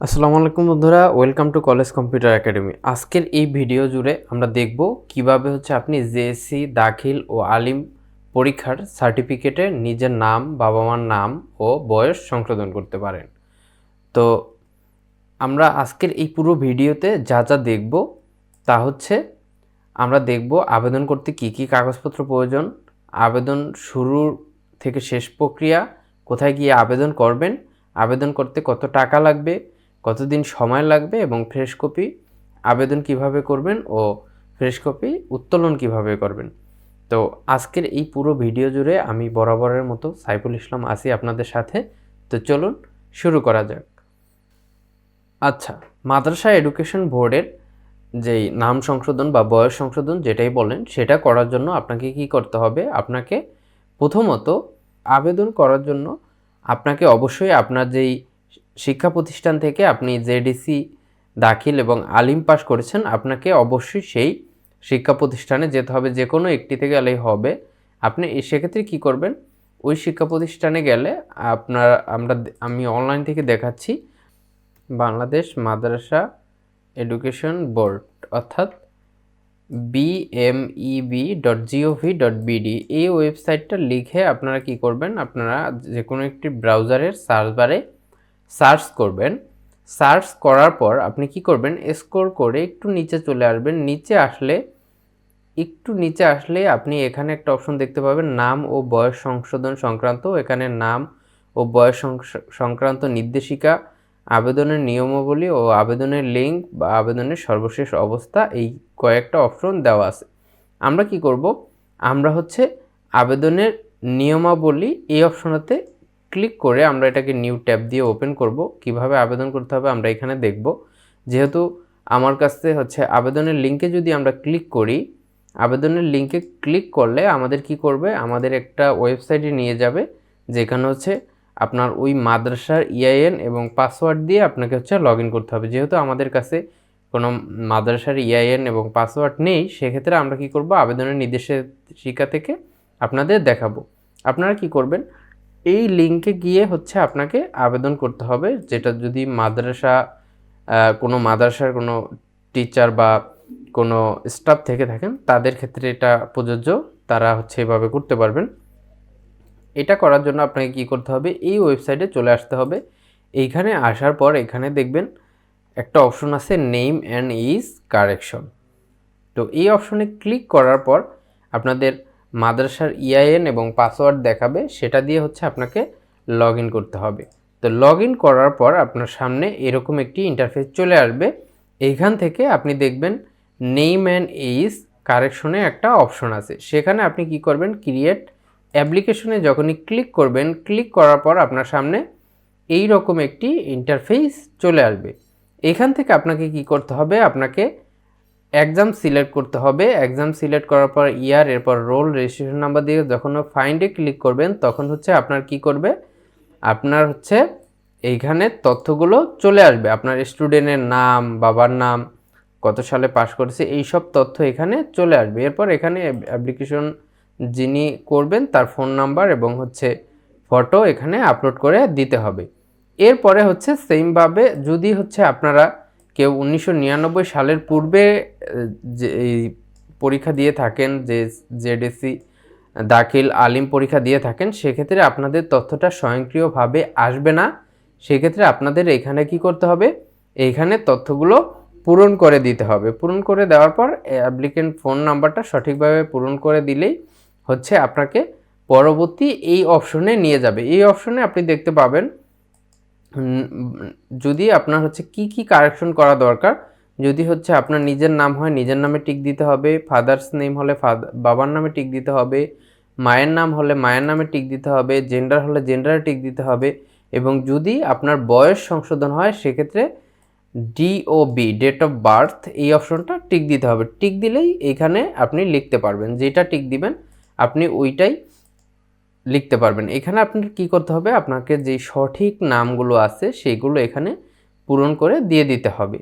আসসালামু আলাইকুম বন্ধুরা welcome to college computer academy আজকের এই ভিডিও জুড়ে আমরা দেখব কীভাবে হচ্ছে আপনি জেএসসি দাখিল ও আলিম পরীক্ষার সার্টিফিকেটে নিজের নাম বাবা মার নাম ও বয়স সংশোধন করতে পারেন। তো আমরা আজকের এই পুরো ভিডিওতে যা যা দেখব তা হচ্ছে আমরা দেখব আবেদন করতে কি কি কাগজপত্র প্রয়োজন, আবেদন শুরু থেকে শেষ প্রক্রিয়া, কোথায় গিয়ে আবেদন করবেন, আবেদন করতে কত টাকা লাগবে কতদিন সময় লাগবে এবং ফ্রেশ কপি আবেদন কীভাবে করবেন ও ফ্রেশ কপি উত্তোলন কীভাবে করবেন? তো আজকের এই পুরো ভিডিও জুড়ে আমি বরাবরের মতো সাইফুল ইসলাম আসি আপনাদের সাথে। তো চলুন শুরু করা যাক। আচ্ছা মাদ্রাসা এডুকেশন বোর্ডের যেই নাম সংশোধন বা বয়স সংশোধন যেটাই বলেন, সেটা করার জন্য আপনাকে কি করতে হবে? আপনাকে প্রথমত আবেদন করার জন্য আপনাকে অবশ্যই আপনার যেই শিক্ষা প্রতিষ্ঠান থেকে আপনি জেডিসি, দাখিল এবং আলিম পাস করেছেন, আপনাকে অবশ্যই সেই শিক্ষা প্রতিষ্ঠানে যেতে হবে, যে কোনো একটিতে গেলেই হবে। আপনি সেক্ষেত্রে কী করবেন? ওই শিক্ষা প্রতিষ্ঠানে গেলে আপনার, আমরা আমি অনলাইন থেকে দেখাচ্ছি। বাংলাদেশ মাদ্রাসা এডুকেশন বোর্ড, অর্থাৎ BMEB dot GOV dot BD এই ওয়েবসাইটটা লিখে আপনারা কি করবেন? আপনারা যে কোনো একটি ব্রাউজারের সার্চ বারে সার্চ করবেন, সার্চ করার পর আপনি কি করবেন স্কোর করে একটু নিচে চলে আসবেন। নিচে আসলে, একটু নিচে আসলে আপনি এখানে একটা অপশন দেখতে পাবেন, নাম ও বয়স সংশোধন সংক্রান্ত। এখানে নাম ও বয়স সংক্রান্ত নির্দেশিকা, আবেদনের নিয়মাবলী ও আবেদনের লিঙ্ক বা আবেদনের সর্বশেষ অবস্থা, এই কয়েকটা অপশন দেওয়া আছে। আমরা কি করব? আমরা হচ্ছে আবেদনের নিয়মাবলী এই অপশনতে ক্লিক করে আমরা এটাকে নিউ ট্যাব দিয়ে ওপেন করব। কীভাবে আবেদন করতে হবে আমরা এখানে দেখব। যেহেতু আমার কাছে হচ্ছে আবেদনের লিঙ্কে যদি আমরা ক্লিক করি, আবেদনের লিঙ্কে ক্লিক করলে আমাদের কি করবে? আমাদের একটা ওয়েবসাইটে নিয়ে যাবে, যেখানে হচ্ছে আপনার ওই মাদ্রাসার ইআইএন এবং পাসওয়ার্ড দিয়ে আপনাকে হচ্ছে লগ করতে হবে। যেহেতু আমাদের কাছে কোনো মাদ্রাসার ইআইএন এবং পাসওয়ার্ড নেই, সেক্ষেত্রে আমরা কি করব? আবেদনের নির্দেশিকা থেকে আপনাদের দেখাবো। আপনারা কি করবেন? এই লিঙ্কে গিয়ে হচ্ছে আপনাকে আবেদন করতে হবে। যেটা যদি মাদ্রাসা কোনো মাদ্রাসার কোনো টিচার বা কোনো স্টাফ থেকে থাকেন, তাদের ক্ষেত্রে এটা প্রযোজ্য। তারা হচ্ছে এভাবে করতে পারবেন। এটা করার জন্য আপনাকে কি করতে হবে? এই ওয়েবসাইটে চলে আসতে হবে। এইখানে আসার পর এখানে দেখবেন একটা অপশন আছে নেম অ্যান্ড ইজ কারেকশন তো এই অপশনে ক্লিক করার পর আপনাদের মাদ্রাসার ইআইএন এবং পাসওয়ার্ড দেখাবে, সেটা দিয়ে হচ্ছে আপনাকে লগ করতে হবে। তো লগ করার পর আপনার সামনে এরকম একটি ইন্টারফেস চলে আসবে। এইখান থেকে আপনি দেখবেন নেম অ্যান্ড এইজ কারেকশনে একটা অপশন আছে। সেখানে আপনি কি করবেন ক্রিয়েট অ্যাপ্লিকেশনে যখনই ক্লিক করবেন ক্লিক করার পর আপনার সামনে এই রকম একটি ইন্টারফেস চলে আসবে। এখান থেকে আপনাকে কি করতে হবে, আপনাকে এক্সাম সিলেক্ট করতে হবে। এক্সাম সিলেক্ট করার পর ইয়ার এরপর রোল রেজিস্ট্রেশন নাম্বার দিয়ে যখন ফাইন্ডে ক্লিক করবেন, তখন হচ্ছে আপনার কি করবে? আপনার হচ্ছে এইখানে তথ্যগুলো চলে আসবে। আপনার স্টুডেন্টের নাম, বাবার নাম, কত সালে পাশ করেছে এই সব তথ্য এখানে চলে আসবে। এরপর এখানে অ্যাপ্লিকেশন যিনি করবেন, তার ফোন নাম্বার এবং হচ্ছে ফটো এখানে আপলোড করে দিতে হবে। এরপরে হচ্ছে সেমভাবে যদি হচ্ছে আপনারা কেউ উনিশশো নিরানব্বই সালের পূর্বে যে পরীক্ষা দিয়ে থাকেন, যে জেডিসি দাখিল আলিম পরীক্ষা দিয়ে থাকেন, সেক্ষেত্রে আপনাদের তথ্যটা স্বয়ংক্রিয়ভাবে আসবে না। সেক্ষেত্রে আপনাদের এখানে কি করতে হবে? এইখানে তথ্যগুলো পূরণ করে দিতে হবে। পূরণ করে দেওয়ার পর অ্যাপ্লিকেন্ট ফোন নাম্বারটা সঠিকভাবে পূরণ করে দিলেই হচ্ছে আপনাকে পরবর্তী এই অপশনে নিয়ে যাবে। এই অপশনে আপনি দেখতে পাবেন যদি আপনার হচ্ছে কি কি কারেকশন করা দরকার, যদি হচ্ছে আপনার নিজের নাম হয়, নিজের নামে টিক দিতে হবে ফাদার্স নেম হলে বাবার নামে টিক দিতে হবে, মায়ের নাম হলে মায়ের নামে টিক দিতে হবে জেন্ডার হলে জেন্ডারে টিক দিতে হবে এবং যদি আপনার বয়স সংশোধন হয়, সেক্ষেত্রে ডিওবি ডেট অফ বার্থ এই অপশনটা টিক দিতে হবে। টিক দিলেই এখানে আপনি লিখতে পারবেন, যেটা টিক দিবেন, আপনি ওইটাই লিখতে পারবেন। এখানে আপনার কি করতে হবে? আপনাকে যে সঠিক নামগুলো আছে, সেগুলো এখানে পূরণ করে দিয়ে দিতে হবে।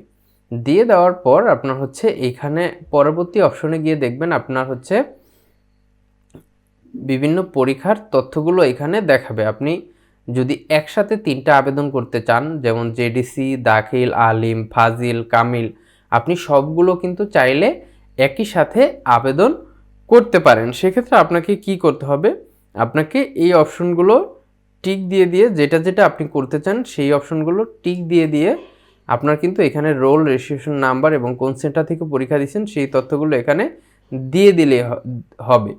দিয়ে দেওয়ার পর আপনার হচ্ছে এখানে পরবর্তী অপশনে গিয়ে দেখবেন আপনার হচ্ছে বিভিন্ন পরীক্ষার তথ্যগুলো এখানে দেখাবে। আপনি যদি একসাথে তিনটা আবেদন করতে চান, যেমন জেডিসি দাখিল, আলিম, ফাজিল, কামিল, আপনি সবগুলো কিন্তু চাইলে একই সাথে আবেদন করতে পারেন। সেক্ষেত্রে আপনাকে কি করতে হবে? আপনাকে এই অপশনগুলো টিক দিয়ে দিয়ে, যেটা যেটা আপনি করতে চান, সেই অপশনগুলো টিক দিয়ে দিয়ে আপনার কিন্তু এখানে রোল, রেজিস্ট্রেশন নাম্বার এবং কোন সেন্টার থেকে পরীক্ষা দিচ্ছেন, সেই তথ্যগুলো এখানে দিয়ে দিলে হবে।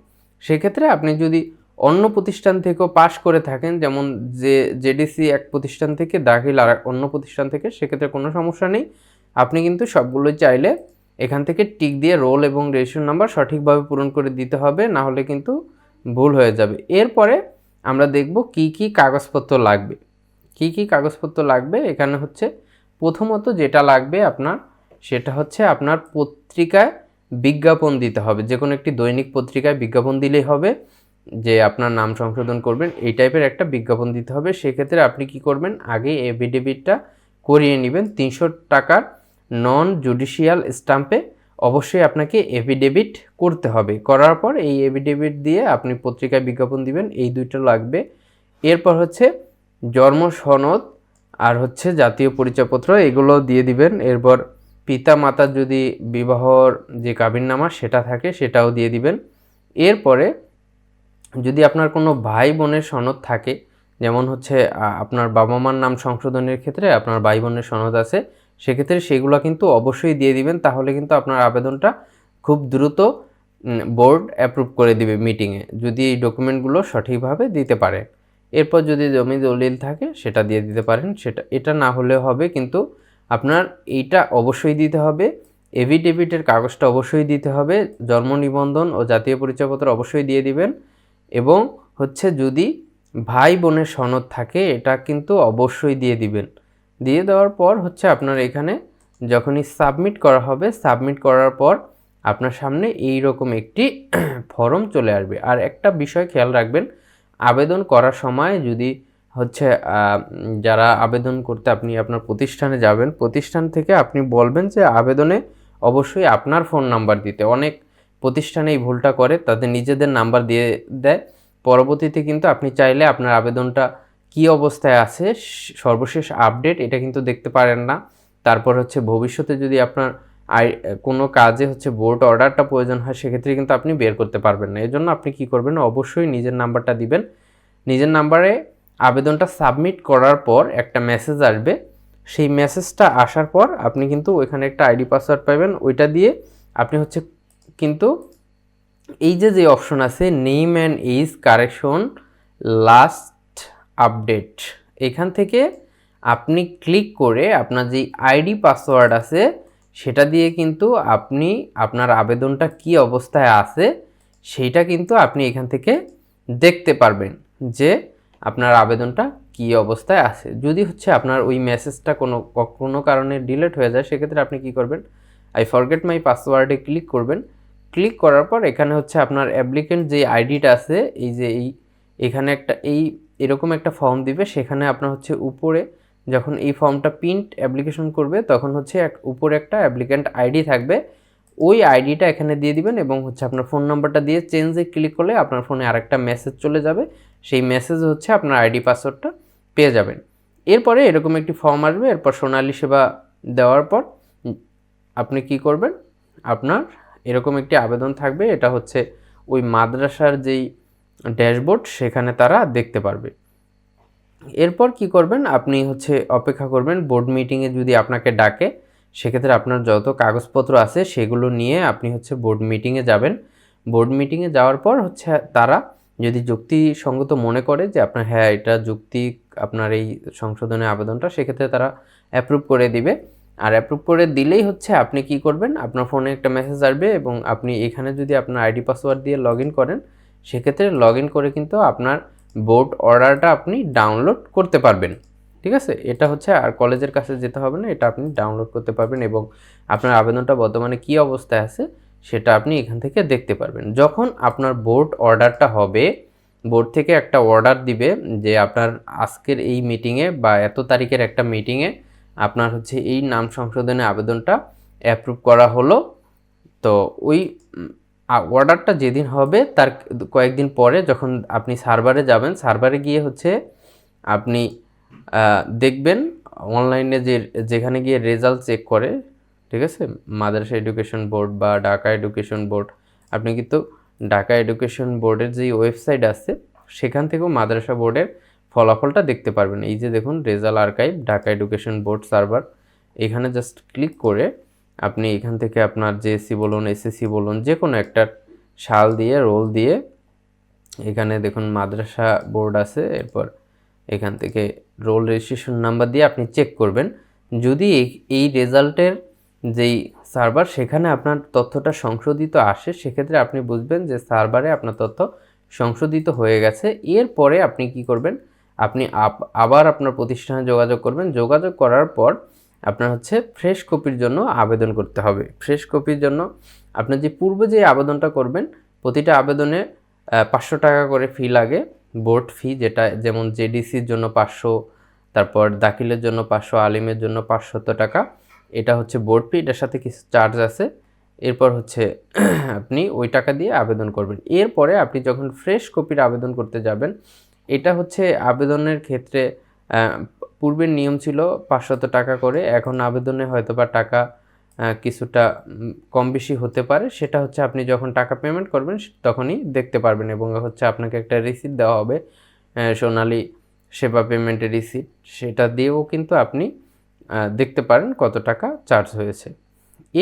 সেক্ষেত্রে আপনি যদি অন্য প্রতিষ্ঠান থেকেও পাশ করে থাকেন, যেমন যে, জেডিসি এক প্রতিষ্ঠান থেকে, দাখিল আর অন্য প্রতিষ্ঠান থেকে, সেক্ষেত্রে কোনো সমস্যা নেই। আপনি কিন্তু সবগুলোই চাইলে এখান থেকে টিক দিয়ে রোল এবং রেজিস্ট্রেশন নাম্বার সঠিকভাবে পূরণ করে দিতে হবে। না হলে কিন্তু ভুল হয়ে যাবে। এরপরে আমরা দেখব কি কি কাগজপত্র লাগবে। কি কি কাগজপত্র লাগবে? এখানে হচ্ছে প্রথমত যেটা লাগবে আপনার, সেটা হচ্ছে আপনার পত্রিকায় বিজ্ঞাপন দিতে হবে। যে কোনো একটি দৈনিক পত্রিকায় বিজ্ঞাপন দিলেই হবে যে আপনার নাম সংশোধন করবেন, এই টাইপের একটা বিজ্ঞাপন দিতে হবে। সেক্ষেত্রে আপনি কি করবেন? আগে এফিডেভিটটা করিয়ে নেবেন। তিনশো টাকার নন জুডিশিয়াল স্টাম্পে অবশ্যই আপনাকে এফিডেভিট করতে হবে। করার পর এই এফিডেভিট দিয়ে আপনি পত্রিকায় বিজ্ঞাপন দিবেন, এই দুইটা লাগবে। এরপর হচ্ছে জন্ম সনদ আর হচ্ছে জাতীয় পরিচয়পত্র, এগুলো দিয়ে দিবেন। এরপর পিতা মাতার যদি বিবাহর যে কাবিননামা সেটা থাকে, সেটাও দিয়ে দিবেন। এরপরে যদি আপনার কোনো ভাই বোনের সনদ থাকে, যেমন হচ্ছে আপনার বাবা মার নাম সংশোধনের ক্ষেত্রে আপনার ভাই বোনের সনদ আছে সেক্ষেত্রে সেগুলো কিন্তু অবশ্যই দিয়ে দিবেন, তাহলে কিন্তু আপনার আবেদনটা খুব দ্রুত বোর্ড অ্যাপ্রুভ করে দিবে মিটিংয়ে যদি এই ডকুমেন্টগুলো সঠিকভাবে দিতে পারে। এরপর যদি জমি দলিল থাকে, সেটা দিয়ে দিতে পারেন, সেটা, এটা না হলে হবে কিন্তু আপনার এইটা অবশ্যই দিতে হবে এভিডেভিটের কাগজটা অবশ্যই দিতে হবে, জন্ম নিবন্ধন ও জাতীয় পরিচয়পত্র অবশ্যই দিয়ে দিবেন, এবং হচ্ছে যদি ভাই বোনের সনদ থাকে, এটা কিন্তু অবশ্যই দিয়ে দিবেন। দিয়ে দেওয়ার পর হচ্ছে আপনার এখানে যখনই সাবমিট করা হবে, সাবমিট করার পর আপনার সামনে এই রকম একটি ফর্ম চলে আসবে। আর একটা বিষয় খেয়াল রাখবেন, আবেদন করার সময় যদি হচ্ছে যারা আবেদন করতে আপনি আপনার প্রতিষ্ঠানে যাবেন, প্রতিষ্ঠান থেকে আপনি বলবেন যে আবেদনে অবশ্যই আপনার ফোন নাম্বার দিতে। অনেক প্রতিষ্ঠানে এই ভুলটা করে, তাদের নিজেদের নাম্বার দিয়ে দেয়। পরবর্তীতে কিন্তু আপনি চাইলে আপনার আবেদনটা কী অবস্থায় আছে সর্বশেষ আপডেট এটা কিন্তু দেখতে পারেন না। তারপর হচ্ছে ভবিষ্যতে যদি আপনার আই, কোনো কাজে হচ্ছে বোর্ড অর্ডারটা প্রয়োজন হয়, সেক্ষেত্রে কিন্তু আপনি বের করতে পারবেন না। এর জন্য আপনি কী করবেন, অবশ্যই নিজের নাম্বারটা দিবেন। নিজের নাম্বারে আবেদনটা সাবমিট করার পর একটা মেসেজ আসবে। সেই মেসেজটা আসার পর আপনি কিন্তু ওইখানে একটা আইডি পাসওয়ার্ড পাবেন ওইটা দিয়ে আপনি হচ্ছে কিন্তু এই যে যে অপশন আছে, name and age correction, last update. এখান থেকে আপনি ক্লিক করে আপনার যে আইডি পাসওয়ার্ড আছে, সেটা দিয়ে কিন্তু আপনি আপনার আবেদনটা কি অবস্থায় আছে, সেইটা কিন্তু আপনি এখান থেকে দেখতে পারবেন যে আপনার আবেদনটা কি অবস্থায় আছে। যদি হচ্ছে আপনার ওই মেসেজটা কোনো কোনো কারণে ডিলেট হয়ে যায়, সেক্ষেত্রে আপনি কি করবেন? আই ফরগেট মাই পাসওয়ার্ডে ক্লিক করবেন। ক্লিক করার পর এখানে হচ্ছে আপনার অ্যাপ্লিকেন্ট যে আইডিটা আছে, এই যে এই, এখানে একটা এই এরকম একটা ফর্ম দিবে, সেখানে আপনার হচ্ছে উপরে যখন এই ফর্মটা প্রিন্ট অ্যাপ্লিকেশন করবে, তখন হচ্ছে এক, উপরে একটা অ্যাপ্লিক্যান্ট আইডি থাকবে। ওই আইডিটা এখানে দিয়ে দিবেন এবং হচ্ছে আপনার ফোন নাম্বারটা দিয়ে চেঞ্জে ক্লিক করলে আপনার ফোনে আরেকটা মেসেজ চলে যাবে। সেই মেসেজ হচ্ছে আপনার আইডি পাসওয়ার্ডটা পেয়ে যাবেন। এরপরে এরকম একটি ফর্ম আসবে, এরপর সোনালী সেবা দেওয়ার পর আপনি কি করবেন? আপনার এরকম একটি আবেদন থাকবে, এটা হচ্ছে ওই মাদ্রাসার যেই ড্যাশবোর্ড সেখানে তারা দেখতে পারবে। এরপর কি করবেন? আপনি হচ্ছে অপেক্ষা করবেন, বোর্ড মিটিংয়ে যদি আপনাকে ডাকে, সেক্ষেত্রে আপনার যত কাগজপত্র আছে সেগুলো নিয়ে আপনি হচ্ছে বোর্ড মিটিংয়ে যাবেন। বোর্ড মিটিংয়ে যাওয়ার পর হচ্ছে তারা যদি যুক্তিসঙ্গত মনে করে যে আপনার হ্যাঁ এটা যুক্তি, আপনার এই সংশোধনের আবেদনটা, সেক্ষেত্রে তারা অ্যাপ্রুভ করে দিবে। আর অ্যাপ্রুভ করে দিলেই হচ্ছে আপনি কি করবেন? আপনার ফোনে একটা মেসেজ আসবে এবং আপনি এখানে যদি আপনার আইডি পাসওয়ার্ড দিয়ে লগ করেন সেক্ষেত্রে লগ ইন করে কিন্তু আপনার বোর্ড অর্ডারটা আপনি ডাউনলোড করতে পারবেন। ঠিক আছে? এটা হচ্ছে আর কলেজের কাছে যেতে হবে না, এটা আপনি ডাউনলোড করতে পারবেন এবং আপনার আবেদনটা বর্তমানে কী অবস্থায় আছে সেটা আপনি এখান থেকে দেখতে পারবেন। যখন আপনার বোর্ড অর্ডারটা হবে বোর্ড থেকে একটা অর্ডার দিবে যে আপনার আজকের এই মিটিংয়ে বা এত তারিখের একটা মিটিংয়ে আপনার হচ্ছে এই নাম সংশোধনের আবেদনটা অ্যাপ্রুভ করা হলো, তো ওই অর্ডারটা যেদিন হবে, তার কয়েকদিন পরে যখন আপনি সার্ভারে যাবেন সার্ভারে গিয়ে হচ্ছে আপনি দেখবেন অনলাইনে যে, যেখানে গিয়ে রেজাল্ট চেক করে, ঠিক আছে? মাদ্রাসা এডুকেশন বোর্ড বা ঢাকা এডুকেশন বোর্ড আপনি কিন্তু ঢাকা এডুকেশন বোর্ডের যে ওয়েবসাইট আছে, সেখান থেকেও মাদ্রাসা বোর্ডের ফলাফলটা দেখতে পারবেন। এই যে দেখুন result archive Dhaka education board server এখানে জাস্ট ক্লিক করে আপনি এখান থেকে আপনার জেএসসি বলুন এসএসসি বলুন যে কোনো একটা শাল দিয়ে, রোল দিয়ে এখানে দেখুন মাদ্রাসা বোর্ড আছে, এরপর এখান থেকে রোল রেজিস্ট্রেশন নাম্বার দিয়ে আপনি চেক করবেন। যদি এই- রেজাল্টের যেই সার্ভার, সেখানে আপনার তথ্যটা সংশোধিত আসে, সেক্ষেত্রে আপনি বুঝবেন যে সার্ভারে আপনার তথ্য সংশোধিত হয়ে গেছে। এরপরে আপনি কি করবেন? আপনি আপ- আবার আপনার প্রতিষ্ঠানে যোগাযোগ করবেন। যোগাযোগ করার পর আপনার হচ্ছে ফ্রেশ কপির জন্য আবেদন করতে হবে। ফ্রেশ কপির জন্য আপনি যে পূর্বে যে আবেদনটা করবেন, প্রতিটা আবেদনে পাঁচশো টাকা করে ফি লাগে। বোর্ড ফি যেটা, যেমন জেডিসির জন্য পাঁচশো, তারপর দাখিলের জন্য পাঁচশো, আলিমের জন্য পাঁচশত টাকা। এটা হচ্ছে বোর্ড ফি এটার সাথে কিছু চার্জ আছে। এরপর হচ্ছে আপনি ওই টাকা দিয়ে আবেদন করবেন। এরপরে আপনি যখন ফ্রেশ কপির আবেদন করতে যাবেন, এটা হচ্ছে আবেদনের ক্ষেত্রে পূর্বের নিয়ম ছিল পাঁচশত টাকা করে, এখন আবেদনে হয়তো বা টাকা কিছুটা কম বেশি হতে পারে। সেটা হচ্ছে আপনি যখন টাকা পেমেন্ট করবেন তখনই দেখতে পারবেন এবং হচ্ছে আপনাকে একটা রিসিপ্ট দেওয়া হবে সোনালী সেবা পেমেন্টের রিসিপ্ট সেটা দিয়েও কিন্তু আপনি দেখতে পারেন কত টাকা চার্জ হয়েছে।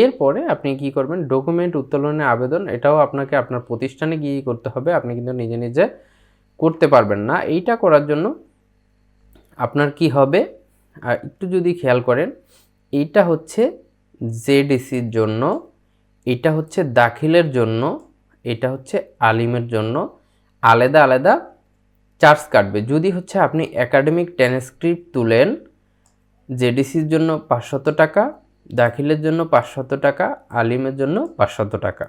এরপরে আপনি কি করবেন? ডকুমেন্ট উত্তোলনের আবেদন, এটাও আপনাকে আপনার প্রতিষ্ঠানে গিয়ে করতে হবে। আপনি কিন্তু নিজে নিজে করতে পারবেন না। এইটা করার জন্য আপনার কি হবে? আর একটু যদি খেয়াল করেন, এটা হচ্ছে জেডিসির জন্য, এটা হচ্ছে দাখিলের জন্য, এটা হচ্ছে আলিমের জন্য আলাদা আলাদা চার্জ কাটবে। যদি হচ্ছে আপনি একাডেমিক ট্রান্সক্রিপ্ট তুলেন জেডিসির জন্য পাঁচশত টাকা, দাখিলের জন্য পাঁচশত টাকা, আলিমের জন্য পাঁচশত টাকা।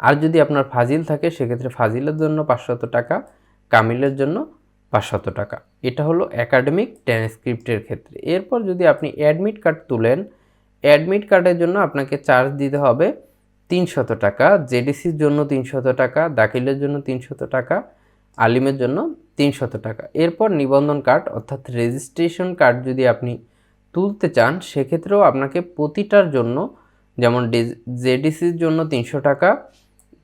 আর যদি আপনার ফাজিল থাকে, সেক্ষেত্রে ফাজিলের জন্য পাঁচশত টাকা, কামিলের জন্য পাঁচশত টাকা। এটা হলো একাডেমিক ট্রান্সক্রিপ্টের ক্ষেত্রে। এরপর যদি আপনি অ্যাডমিট কার্ড তুলেন, অ্যাডমিট কার্ডের জন্য আপনাকে চার্জ দিতে হবে তিনশত টাকা, জেডিসির জন্য তিনশত টাকা, দাখিলের জন্য তিনশত টাকা, আলিমের জন্য তিনশত টাকা। এরপর নিবন্ধন কার্ড অর্থাৎ রেজিস্ট্রেশন কার্ড যদি আপনি তুলতে চান, সেক্ষেত্রেও আপনাকে প্রতিটার জন্য, যেমন জেডিসির জন্য তিনশো টাকা,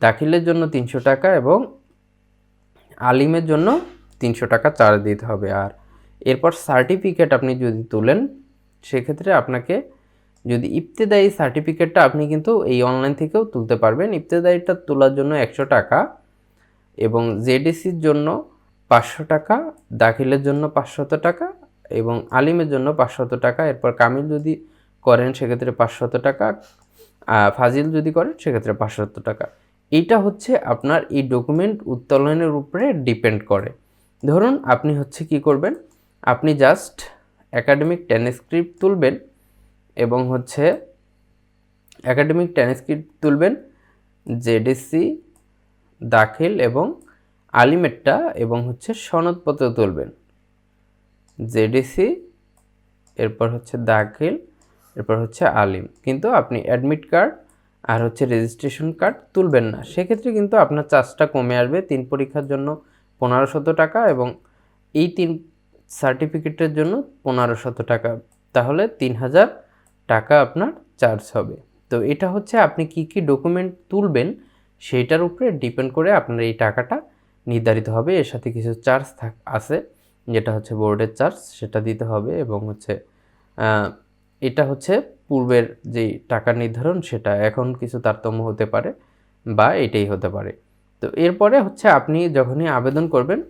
দাখিলের জন্য তিনশো টাকা এবং আলিমের জন্য তিনশো টাকা চার্জ দিতে হবে। আর এরপর সার্টিফিকেট আপনি যদি তুলেন, সেক্ষেত্রে আপনাকে যদি ইফতেদায়ী সার্টিফিকেটটা আপনি কিন্তু এই অনলাইন থেকেও তুলতে পারবেন। ইফতেদায়ীটা তোলার জন্য একশো টাকা এবং জেডিসির জন্য পাঁচশো টাকা, দাখিলের জন্য পাঁচশত টাকা এবং আলিমের জন্য পাঁচশত টাকা। এরপর কামিল যদি করেন, সেক্ষেত্রে পাঁচশত টাকা। ফাজিল যদি করেন, সেক্ষেত্রে পাঁচশত টাকা। এইটা হচ্ছে আপনার এই ডকুমেন্ট উত্তোলনের উপরে ডিপেন্ড করে। ধরুন আপনি হচ্ছে কি করবেন? আপনি জাস্ট একাডেমিক ট্রান্সক্রিপ্ট তুলবেন এবং হচ্ছে একাডেমিক ট্রান্সক্রিপ্ট তুলবেন জেডিসি দাখিল এবং আলিমেটটা এবং হচ্ছে সনদপত্র তুলবেন। জেডিসি এরপর হচ্ছে দাখিল, এরপর হচ্ছে আলিম। কিন্তু আপনি অ্যাডমিট কার্ড আর হচ্ছে রেজিস্ট্রেশন কার্ড তুলবেন না। সেক্ষেত্রে কিন্তু আপনার চার্জটা কমে আসবে তিন পরীক্ষার জন্য। পনেরোশত টাকা এবং এই তিন সার্টিফিকেটের জন্য পনেরোশত টাকা। তাহলে তিন হাজার টাকা আপনার চার্জ হবে। তো এটা হচ্ছে আপনি কি কি ডকুমেন্ট তুলবেন সেইটার উপরে ডিপেন্ড করে আপনার এই টাকাটা নির্ধারিত হবে। এর সাথে কিছু চার্জ থাক আছে, যেটা হচ্ছে বোর্ডের চার্জ, সেটা দিতে হবে এবং হচ্ছে এটা হচ্ছে পূর্বের যেই টাকা নির্ধারণ, সেটা এখন কিছু তারতম্য হতে পারে বা এটাই হতে পারে। তো এরপরে হচ্ছে আপনি যখনই আবেদন করবেন,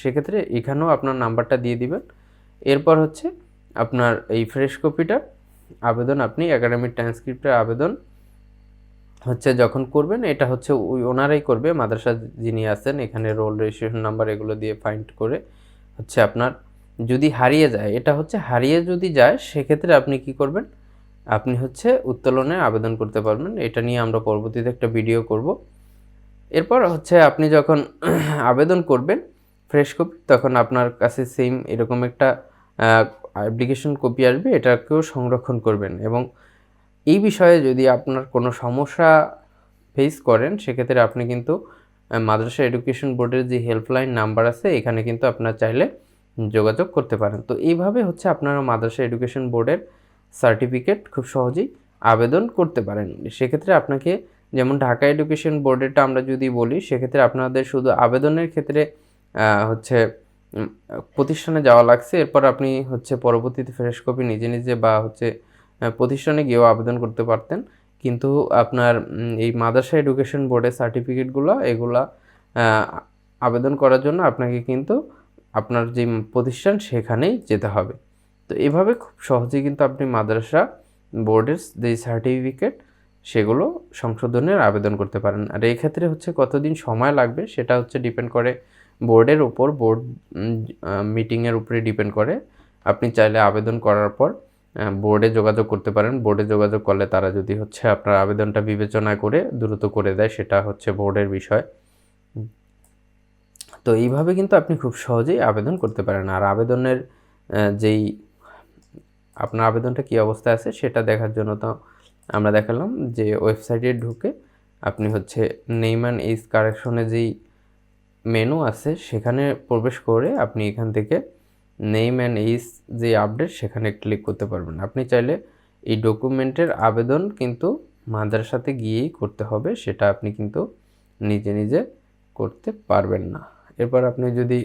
সেক্ষেত্রে এখানেও আপনার নাম্বারটা দিয়ে দিবেন। এরপর হচ্ছে আপনার এই ফ্রেশ কপিটা, আবেদন আপনি একাডেমিক ট্রান্সক্রিপ্টের আবেদন হচ্ছে যখন করবেন, এটা হচ্ছে ওই ওনারাই করবে, মাদ্রাসা যিনি আছেন, এখানে রোল রেজিস্ট্রেশন নাম্বার এগুলো দিয়ে ফাইন্ড করে হচ্ছে আপনার যদি হারিয়ে যায়, এটা হচ্ছে হারিয়ে যদি যায়, সেক্ষেত্রে আপনি কি করবেন, আপনি হচ্ছে উত্তোলনে আবেদন করতে পারবেন। এটা নিয়ে আমরা পরবর্তীতে একটা ভিডিও করব। এরপর হচ্ছে আপনি যখন আবেদন করবেন ফ্রেশ কপি তখন আপনার কাছে সেম এরকম একটা অ্যাপ্লিকেশন কপি আসবে, এটাকেও সংরক্ষণ করবেন। এবং এই বিষয়ে যদি আপনার কোনো সমস্যা ফেস করেন, সেক্ষেত্রে আপনি কিন্তু মাদ্রাসা এডুকেশন বোর্ডের যে হেল্পলাইন নাম্বার আছে, এখানে কিন্তু আপনার চাইলে যোগাযোগ করতে পারেন। তো এইভাবে হচ্ছে আপনারা মাদ্রাসা এডুকেশন বোর্ডের সার্টিফিকেট খুব সহজেই আবেদন করতে পারেন। সেক্ষেত্রে আপনাকে যেমন ঢাকা এডুকেশন বোর্ডেরটা আমরা যদি বলি, সেক্ষেত্রে আপনাদের শুধু আবেদনের ক্ষেত্রে হচ্ছে প্রতিষ্ঠানে যাওয়া লাগছে। এরপর আপনি হচ্ছে পরবর্তীতে ফ্রেশ কপি নিজে নিজে বা হচ্ছে প্রতিষ্ঠানে গিয়েও আবেদন করতে পারতেন। কিন্তু আপনার এই মাদ্রাসা এডুকেশন বোর্ডের সার্টিফিকেটগুলো এগুলা আবেদন করার জন্য আপনাকে কিন্তু আপনার যে প্রতিষ্ঠান সেখানেই যেতে হবে। তো এভাবে খুব সহজেই কিন্তু আপনি মাদ্রাসা বোর্ডের যে সার্টিফিকেট সেগুলো সংশোধনের আবেদন করতে পারেন। আর এই ক্ষেত্রে হচ্ছে কতদিন সময় লাগবে সেটা হচ্ছে ডিপেন্ড করে বোর্ডের উপর বোর্ড মিটিংয়ের উপরে ডিপেন্ড করে। আপনি চাইলে আবেদন করার পর বোর্ডে যোগাযোগ করতে পারেন। বোর্ডে যোগাযোগ করলে তারা যদি হচ্ছে আপনার আবেদনটা বিবেচনা করে দ্রুত করে দেয়, সেটা হচ্ছে বোর্ডের বিষয়। তো এইভাবে কিন্তু আপনি খুব সহজেই আবেদন করতে পারেন। আর আবেদনের যেই, আপনার আবেদনটা কী অবস্থায় আছে সেটা দেখার জন্য তো আমরা দেখালাম যে ওয়েবসাইটে ঢুকে আপনি হচ্ছে নেইম অ্যান্ড এইজ কারেকশনে যেই মেনু আছে, সেখানে প্রবেশ করে আপনি এখান থেকে নেইম অ্যান্ড এইজ যে আপডেট সেখানে ক্লিক করতে পারবেন। আপনি চাইলে এই ডকুমেন্টের আবেদন কিন্তু মাদ্রাসাতে গিয়েই করতে হবে, সেটা আপনি কিন্তু নিজে নিজে করতে পারবেন না। এরপর আপনি যদি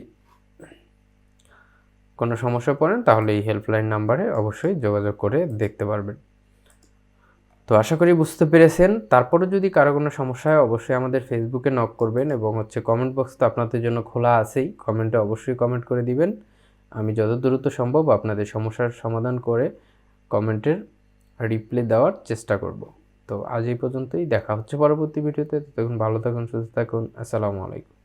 কোনো সমস্যা পড়েন, তাহলে এই হেল্পলাইন নাম্বারে অবশ্যই যোগাযোগ করে দেখতে পারবেন। তো আশা করি বুঝতে পেরেছেন। তারপরে যদি কারও কোনো সমস্যা হয়, অবশ্যই আমাদের ফেসবুকে নক করবেন এবং হচ্ছে কমেন্ট বক্স তো আপনাদের জন্য খোলা আছেই। কমেন্টে অবশ্যই কমেন্ট করে দিবেন। আমি যত দ্রুত সম্ভব আপনাদের সমস্যার সমাধান করে কমেন্টের রিপ্লাই দেওয়ার চেষ্টা করব। তো আজ এই পর্যন্তই। দেখা হচ্ছে পরবর্তী ভিডিওতে। তখন ভালো থাকুন, সুস্থ থাকুন। আসসালামু আলাইকুম।